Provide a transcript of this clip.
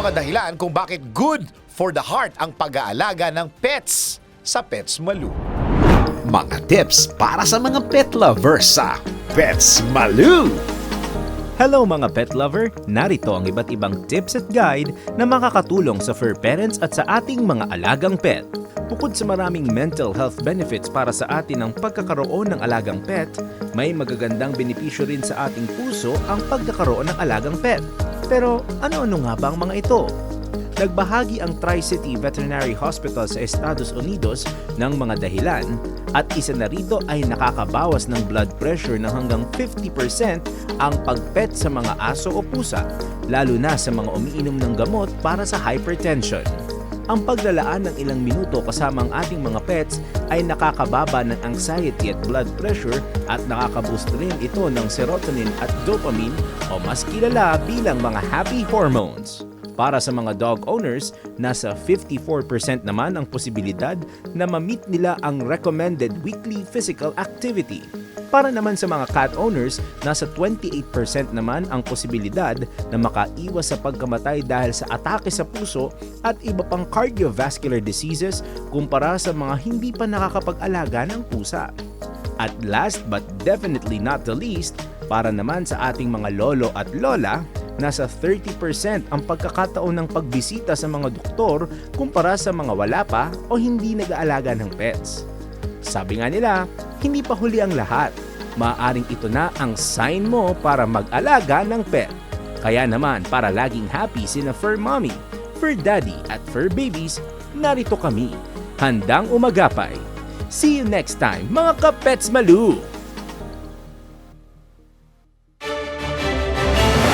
mga dahilan kung bakit good for the heart ang pag-aalaga ng pets sa Pets Malu. Mga tips para sa mga pet lovers sa Pets Malu! Hello mga pet lover! Narito ang iba't ibang tips at guide na makakatulong sa fur parents at sa ating mga alagang pet. Bukod sa maraming mental health benefits para sa atin ang pagkakaroon ng alagang pet, may magagandang benepisyo rin sa ating puso ang pagkakaroon ng alagang pet. Pero ano-ano nga ba ang mga ito? Nagbahagi ang Tri-City Veterinary Hospital sa Estados Unidos ng mga dahilan at isa na rito ay nakakabawas ng blood pressure ng hanggang 50% ang pagpet sa mga aso o pusa, lalo na sa mga umiinom ng gamot para sa hypertension. Ang paglalaan ng ilang minuto kasama ang ating mga pets ay nakakababa ng anxiety at blood pressure at nakakaboost rin ito ng serotonin at dopamine o mas kilala bilang mga happy hormones. Para sa mga dog owners, nasa 54% naman ang posibilidad na ma-meet nila ang recommended weekly physical activity. Para naman sa mga cat owners, nasa 28% naman ang posibilidad na makaiwas sa pagkamatay dahil sa atake sa puso at iba pang cardiovascular diseases kumpara sa mga hindi pa nakakapag-alaga ng pusa. At last but definitely not the least, para naman sa ating mga lolo at lola, nasa 30% ang pagkakataon ng pagbisita sa mga doktor kumpara sa mga wala pa o hindi nag-aalaga ng pets. Sabi nga nila, hindi pa huli ang lahat. Maaaring ito na ang sign mo para mag-alaga ng pet. Kaya naman para laging happy sina fur mommy, fur daddy at fur babies, narito kami. Handang umagapay. See you next time mga ka-pets malu!